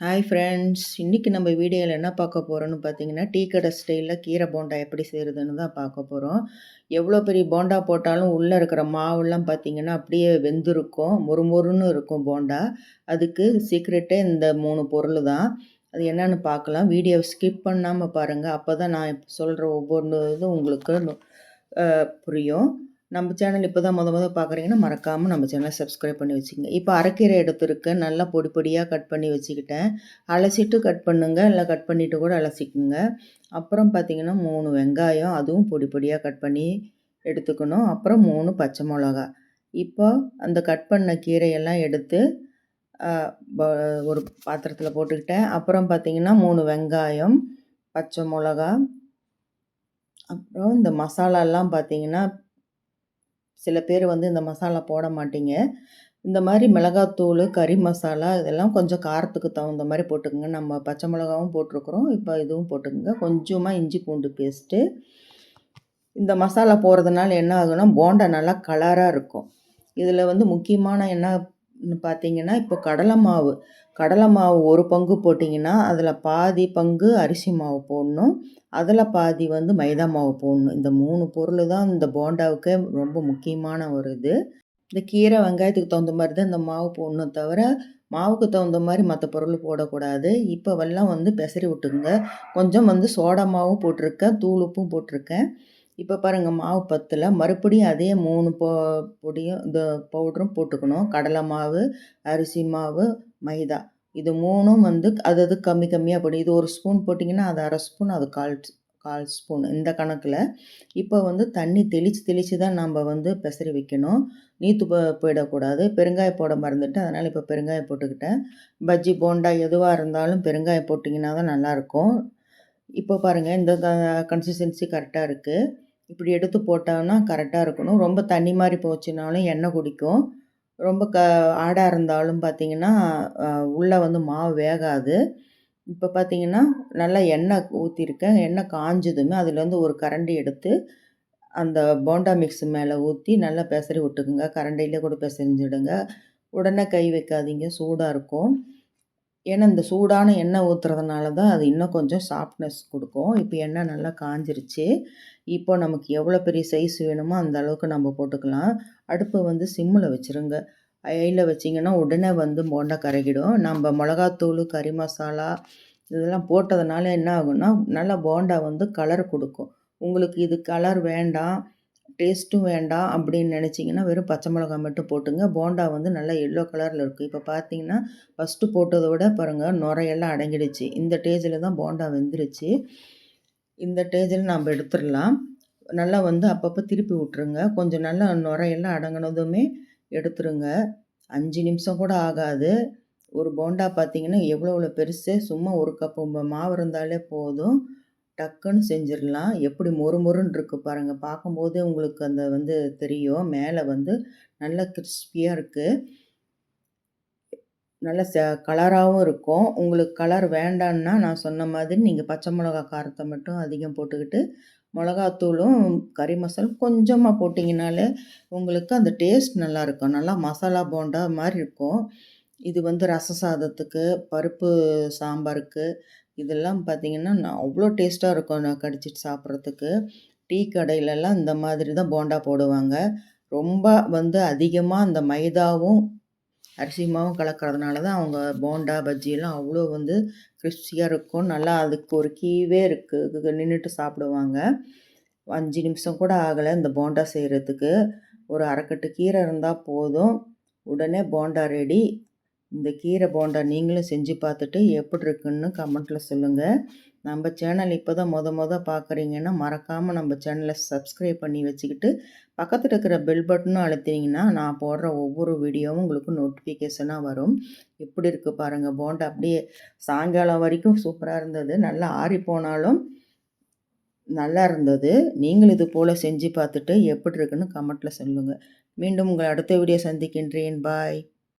Hi friends இன்றைக்கி நம்ம வீடியோவில் என்ன பார்க்க போகிறோன்னு பார்த்தீங்கன்னா டீ கடை ஸ்டைலில் கீரை போண்டா எப்படி செய்கிறதுன்னு தான் பார்க்க போகிறோம் எவ்வளோ பெரிய போண்டா போட்டாலும் உள்ளே இருக்கிற மாவுலாம் பார்த்திங்கன்னா அப்படியே வெந்திருக்கும் மொறுமொறுன்னு இருக்கும் போண்டா. அதுக்கு சீக்ரெட்டே இந்த மூணு பொருள் தான். அது என்னென்னு பார்க்கலாம். வீடியோவை ஸ்கிப் பண்ணாமல் பாருங்கள் அப்போ தான் நான் சொல்கிற ஒவ்வொன்று இதுவும் உங்களுக்கு புரியும். நம்ம சேனல் இப்போ தான் முத முத பார்க்குறீங்கன்னா மறக்காமல் நம்ம சேனலை சப்ஸ்கிரைப் பண்ணி வச்சுக்கோங்க. இப்போ அரைக்கீரை எடுத்துருக்கு நல்லா பொடி பொடியாக கட் பண்ணி வச்சுக்கிட்டேன். அலசிட்டு கட் பண்ணுங்க இல்லை கட் பண்ணிவிட்டு கூட அலசிக்குங்க. அப்புறம் பார்த்திங்கன்னா மூணு வெங்காயம் அதுவும் பொடி பொடியாக கட் பண்ணி எடுத்துக்கணும். அப்புறம் மூணு பச்சை மிளகா. இப்போ அந்த கட் பண்ண கீரையெல்லாம் எடுத்து ஒரு பாத்திரத்தில் போட்டுக்கிட்டேன். அப்புறம் பார்த்திங்கன்னா மூணு வெங்காயம் பச்சை மிளகா. அப்புறம் இந்த மசாலாலாம் பார்த்திங்கன்னா சில பேர் வந்து இந்த மசாலா போட மாட்டீங்க. இந்த மாதிரி மிளகாத்தூள் கறி மசாலா இதெல்லாம் கொஞ்சம் காரத்துக்கு தகுந்த மாதிரி போட்டுக்கோங்க. நம்ம பச்சை மிளகாவும் போட்டிருக்குறோம். இப்போ இதுவும் போட்டுக்கோங்க. கொஞ்சமாக இஞ்சி பூண்டு பேஸ்ட்டு இந்த மசாலா போடுறதுனால என்ன ஆகுனா போண்டா நல்லா கலராக இருக்கும். இதில் வந்து முக்கியமான என்ன பார்த்தீங்கன்னா இப்போ கடலை மாவு. கடலை மாவு ஒரு பங்கு போட்டிங்கன்னா அதில் பாதி பங்கு அரிசி மாவு போடணும். அதில் பாதி வந்து மைதா மாவு போடணும். இந்த மூணு பொருள் தான் இந்த போண்டாவுக்கு ரொம்ப முக்கியமான ஒரு இது. இந்த கீரை வெங்காயத்துக்கு தகுந்த மாதிரி தான் இந்த மாவு போடணும் தவிர மாவுக்கு தகுந்த மாதிரி மற்ற பொருள் போடக்கூடாது. இப்போ வெள்ளம் வந்து பெசரி விட்டுக்குங்க. கொஞ்சம் வந்து சோடா மாவும் போட்டிருக்கேன் தூள் உப்பும் போட்டிருக்கேன். இப்போ பாருங்கள் மாவு பத்தில் மறுபடியும் அதே மூணு பொ பொடியும் இந்த பவுடரும் போட்டுக்கணும். கடலை மாவு அரிசி மாவு மைதா. இது மூணும் வந்து அது அது கம்மி கம்மியாக போடும் இது ஒரு ஸ்பூன் போட்டிங்கன்னா அது அரை ஸ்பூன் அது கால் கால் ஸ்பூன் இந்த கணக்கில். இப்போ வந்து தண்ணி தெளித்து தெளித்து தான் நம்ம வந்து பெசரி வைக்கணும். நீத்து போயிடக்கூடாது. பெருங்காயம் போட மறந்துட்டு அதனால் இப்போ பெருங்காயம் போட்டுக்கிட்டேன். பஜ்ஜி போண்டா எதுவாக இருந்தாலும் பெருங்காயம் போட்டிங்கன்னா தான் நல்லாயிருக்கும். இப்போ பாருங்கள் இந்த கன்சிஸ்டன்சி கரெக்டாக இருக்குது இப்படி எடுத்து போட்டோன்னா கரெக்டாக இருக்கணும். ரொம்ப தண்ணி மாதிரி போச்சுனாலும் எண்ணெய் குடிக்கும். ரொம்ப க ஆடாக இருந்தாலும் பார்த்திங்கன்னா உள்ளே வந்து மாவு வேகாது. இப்போ பார்த்திங்கன்னா நல்லா எண்ணெய் ஊற்றிருக்கேன் எண்ணெய் காஞ்சதுமே அதுலேருந்து ஒரு கரண்டி எடுத்து அந்த போண்டா மிக்ஸ் மேலே ஊற்றி நல்லா பெசரி விட்டுக்குங்க. கரண்டிலே கூட பெசரிஞ்சிடுங்க. உடனே கை வைக்காதீங்க. சூடாக இருக்கும். ஏன்னா இந்த சூடான எண்ணெய் ஊற்றுறதுனால தான் அது இன்னும் கொஞ்சம் சாஃப்ட்னஸ் கொடுக்கும். இப்போ எண்ணெய் நல்லா காஞ்சிருச்சு. இப்போ நமக்கு எவ்வளோ பெரிய சைஸ் வேணுமோ அந்த அளவுக்கு நம்ம போட்டுக்கலாம். அடுப்பை வந்து சிம்மில் வச்சுருங்க. ஐயில் வச்சிங்கன்னா உடனே வந்து போண்டா கரைக்கிடும் நம்ம மிளகாத்தூள் கறி மசாலா இதெல்லாம் போட்டதுனால என்ன ஆகும்னா நல்லா போண்டா வந்து கலர் கொடுக்கும். உங்களுக்கு இது கலர் வேண்டாம். டேஸ்ட்டும் வேண்டாம் அப்படின்னு நினச்சிங்கன்னா வெறும் பச்சை மிளகா மட்டும் போட்டுங்க. போண்டா வந்து நல்லா எல்லோ கலரில் இருக்குது இப்போ பார்த்தீங்கன்னா ஃபஸ்ட்டு போட்டதை விட பாருங்கள் நுரையெல்லாம் அடங்கிடுச்சு. இந்த டேஜில் தான் போண்டா வெந்துருச்சு. இந்த டேஜில் நம்ம எடுத்துடலாம். நல்லா வந்து அப்பப்போ திருப்பி விட்ருங்க கொஞ்சம் நல்லா நுரையெல்லாம் அடங்கினதுமே எடுத்துருங்க. அஞ்சு நிமிஷம் கூட ஆகாது. ஒரு போண்டா பார்த்தீங்கன்னா எவ்வளோ எவ்வளோ பெருசு? சும்மா ஒரு கப்பு மாவு இருந்தாலே போதும். டக்குன்னு செஞ்சிடலாம் எப்படி மொறு மொறுன்னு இருக்குது பாருங்கள் பார்க்கும்போதே உங்களுக்கு அந்த வந்து தெரியும். மேலே வந்து நல்ல கிறிஸ்பியாக இருக்குது நல்ல ச கலராகவும் இருக்கும். உங்களுக்கு கலர் வேண்டான்னா நான் சொன்ன மாதிரி நீங்கள் பச்சை மிளகா காரத்தை மட்டும் அதிகம் போட்டுக்கிட்டு மிளகாத்தூளும் கறி மசாலா கொஞ்சமாக போட்டிங்கனாலே உங்களுக்கு அந்த டேஸ்ட் நல்லாயிருக்கும் நல்லா மசாலா போண்டா மாதிரி இருக்கும். இது வந்து ரச சாதத்துக்கு பருப்பு சாம்பாருக்கு இதெல்லாம் பார்த்திங்கன்னா நான் அவ்வளோ டேஸ்ட்டாக இருக்கும் நான் கடிச்சிட்டு சாப்பிட்றதுக்கு. டீ கடையிலலாம் இந்த மாதிரி தான் போண்டா போடுவாங்க. ரொம்ப வந்து அதிகமாக அந்த மைதாவும் அரிசி மாவும் கலக்கிறதுனால தான் அவங்க போண்டா பஜ்ஜியெல்லாம் அவ்வளோ வந்து கிறிஸ்பியாக இருக்கும். நல்லா அதுக்கு ஒரு கீவே இருக்குது நின்றுட்டு சாப்பிடுவாங்க. அஞ்சு நிமிஷம் கூட ஆகலை இந்த போண்டா செய்கிறதுக்கு ஒரு அரைக்கட்டு கீரை இருந்தால் போதும். உடனே போண்டா ரெடி. இந்த கீரை போண்டா நீங்களும் செஞ்சு பார்த்துட்டு எப்படி இருக்குன்னு கமெண்ட்டில் சொல்லுங்கள் நம்ம சேனல் இப்போ தான் மொத மொதல் பார்க்குறீங்கன்னா மறக்காமல் நம்ம சேனலை சப்ஸ்கிரைப் பண்ணி வச்சுக்கிட்டு பக்கத்தில் இருக்கிற பெல் பட்டனும் அழுத்தினீங்கன்னா நான் போடுற ஒவ்வொரு வீடியோவும் உங்களுக்கு நோட்டிஃபிகேஷனாக வரும். எப்படி இருக்குது பாருங்கள் போண்டா அப்படியே சாயங்காலம் வரைக்கும் சூப்பராக இருந்தது. நல்லா ஆறி போனாலும் நல்லா இருந்தது. நீங்கள் இது போல் செஞ்சு பார்த்துட்டு எப்படி இருக்குன்னு கமெண்ட்டில் சொல்லுங்கள் மீண்டும் உங்களை அடுத்த வீடியோ சந்திக்கின்றேன். பாய்